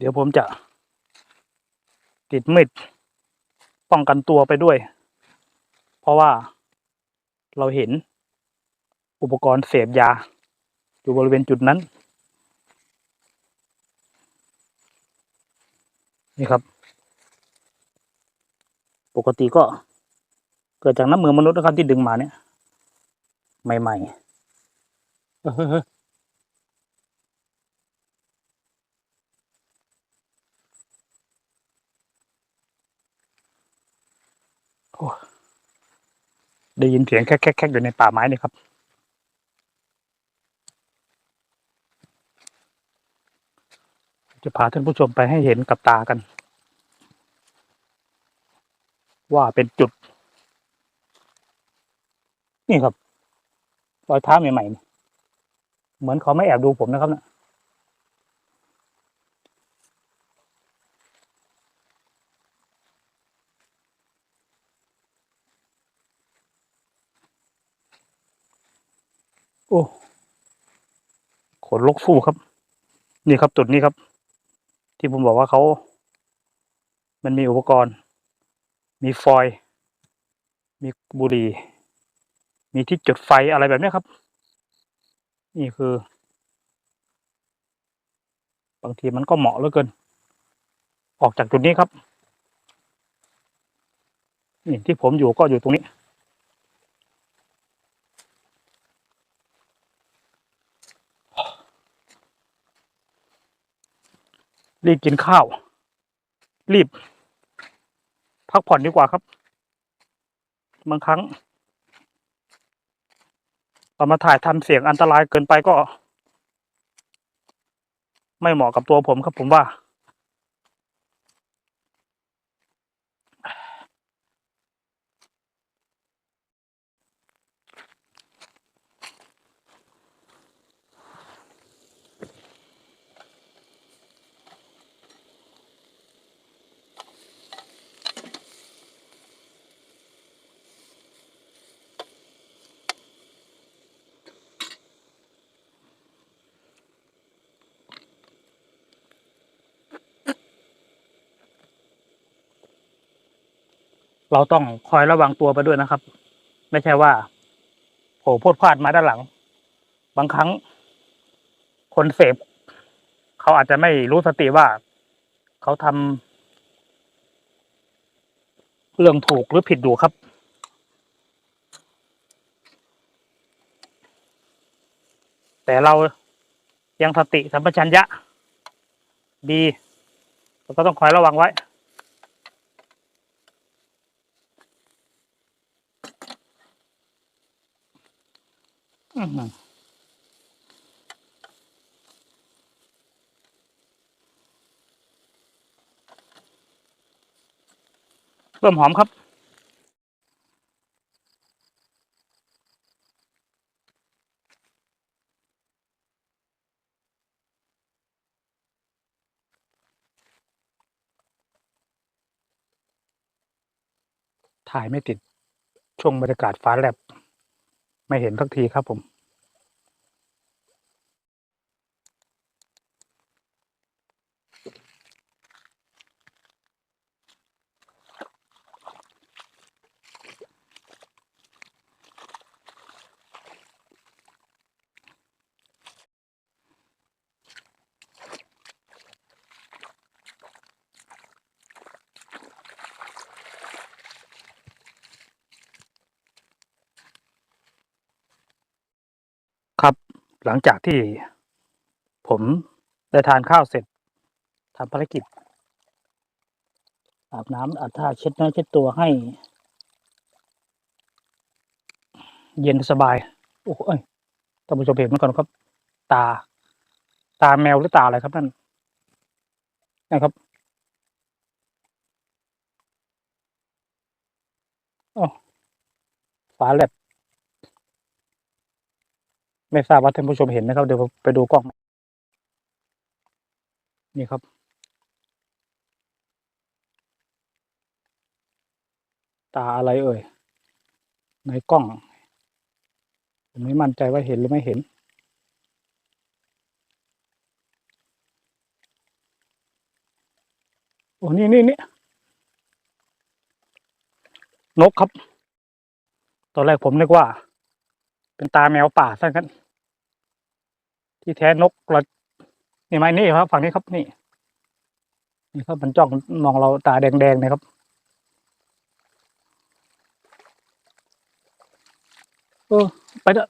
เดี๋ยวผมจะ ติดมิดป้องกันตัวไปด้วย เพราะว่าเราเห็นอุปกรณ์เสพยา อยู่บริเวณจุดนั้น นี่ครับ ปกติก็เกิดจากน้ำมือมนุษย์นะครับที่ดึงมาเนี่ย ใหม่ๆเฮ้ยเฮ้ยเฮ้ยโอ้ ได้ยินเสียงแคกๆๆอยู่ในป่าไม้นี่ครับ จะพาท่านผู้ชมไปให้เห็นกับตากัน ว่าเป็นจุด นี่ครับรอยเท้าใหม่ๆเหมือนเขาไม่แอบดูผมนะครับเนะี่ โอ้ขนลุกสู้ครับ นี่ครับจุดนี้ครับ ที่ผมบอกว่าเขา มันมีอุปกรณ์ มีฟอยล์มีบุหรี่ มีที่จุดไฟอะไรแบบนี้ครับ นี่คือ บางทีมันก็เหมาะเหลือเกิน ออกจากจุดนี้ครับ นี่ที่ผมอยู่ก็อยู่ตรงนี้ รีบกินข้าว รีบ พักผ่อนดีกว่าครับ บางครั้งตอนมาถ่ายทำเสียงอันตรายเกินไปก็ ไม่เหมาะกับตัวผมครับผมว่า เราต้องคอยระวังตัวไปด้วยนะครับ ไม่ใช่ว่าโผล่พดพลาดมาด้านหลัง บางครั้ง คนเสพเขาอาจจะไม่รู้สติว่า เขาทำเรื่องถูกหรือผิดอยู่ครับแต่เรายังสติสัมปชัญญะ ดี เราก็ต้องคอยระวังไว้ อื้อหือ เริ่มหอมครับ ถ่ายไม่ติดช่วงบรรยากาศฟ้าแลบ ไม่เห็นสักทีครับผม ครับ หลังจากที่ผมได้ทานข้าวเสร็จทำภารกิจ อาบน้ำอาบท่าเช็ดเนื้อเช็ดตัวให้ เย็นสบายโอ้โหเอ้ยท่านผู้ชมเห็นมันก่อนครับ ตา ตาแมวหรือตาอะไรครับนั่นนะครับโอ้ฟ้าแลบ ไม่ทราบว่าท่านผู้ชมเห็นไหมครับ เดี๋ยวไปดูกล้อง นี่ครับ ตาอะไรเอ่ย ในกล้อง ผมไม่มั่นใจว่าเห็นหรือไม่เห็น โอ้นี่นี่นี่นกครับ ตอนแรกผมนึกว่า เป็นตาแมวป่าซะงั้น ที่แท้นกกระนี่ไหมนี่ครับ ฝั่งนี้ครับนี่ นี่ครับมันจ้องมองเราตาแดงๆนะครับเออไปเถอะ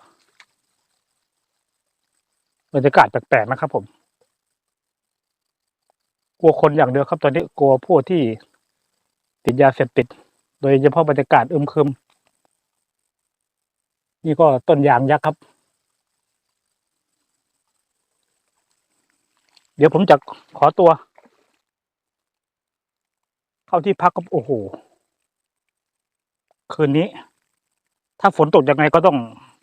บรรยากาศแปลกๆนะครับ ผม กลัวคนอย่างเดียวครับ ตอนนี้กลัวผู้ที่ติดยาเสพติด โดยเฉพาะบรรยากาศอึมครึม นี่ก็ต้นยางยักษ์ครับ เดี๋ยวผมจะขอตัว เข้าที่พักครับโอ้โห คืนนี้ ถ้าฝนตกยังไงก็ต้อง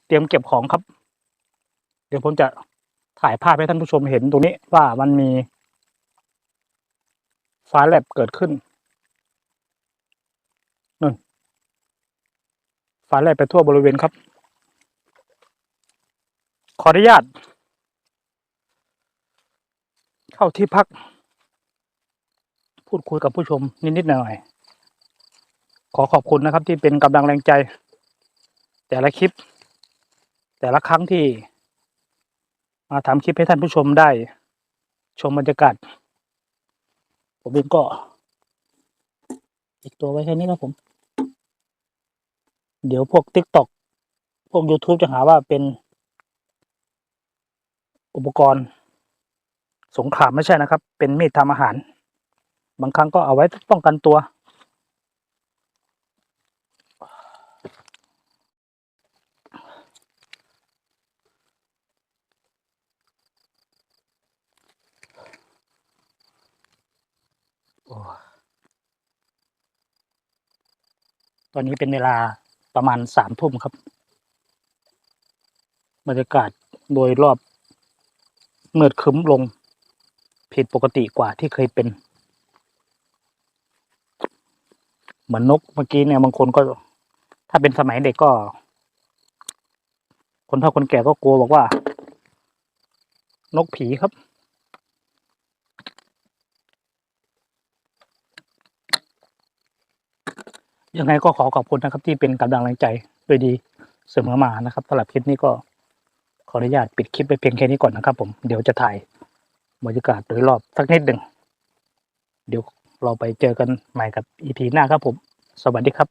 เตรียมเก็บของครับ เดี๋ยวผมจะถ่ายภาพให้ท่านผู้ชมเห็นตรงนี้ว่ามันมี ฟ้าแลบเกิดขึ้นนั่นฟ้าแลบไปทั่วบริเวณครับ ขออนุญาต เข้าที่พัก พูดคุยกับผู้ชมนิดๆหน่อยๆขอขอบคุณนะครับ ที่เป็นกำลังแรงใจ แต่ละคลิป แต่ละครั้งที่ มาทำคลิปให้ท่านผู้ชมได้ ชมบรรยากาศ ผมเองก็ อีกตัวไว้แค่นี้ครับผม เดี๋ยวพวก t ิ k t o k พวก YouTube จะหาว่าเป็น อุปกรณ์ สงครามไม่ใช่นะครับ เป็นมีดทำอาหาร บางครั้งก็เอาไว้ป้องกันตัว ตอนนี้เป็นเวลาประมาณสามทุ่มครับ บรรยากาศโดยรอบ มืดคึ้มลง ผิดปกติกว่าที่เคยเป็น เหมือนนกเมื่อกี้เนี่ยบางคนก็ ถ้าเป็นสมัยเด็กก็ คนเฒ่าคนแก่ก็กลัวบอกว่า นกผีครับยังไงก็ขอขอบคุณนะครับที่เป็นกำลังแรงใจด้วยดีเสมอมานะครับสำหรับคลิปนี้ก็ ขออนุญาตปิดคลิปไปเพียงแค่นี้ก่อนนะครับผม เดี๋ยวจะถ่ายบรรยากาศโดยรอบสักนิดหนึ่ง เดี๋ยวเราไปเจอกันใหม่กับอีพีหน้าครับผม สวัสดีครับ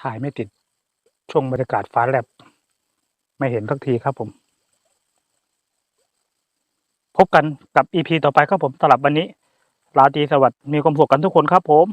ถ่ายไม่ติดช่วงบรรยากาศฟ้าแลบไม่เห็นสักทีครับผม พบกันกับอีพีต่อไปครับผมสำหรับวันนี้ราตรีสวัสดิ์มีความสุขกันทุกคนครับผม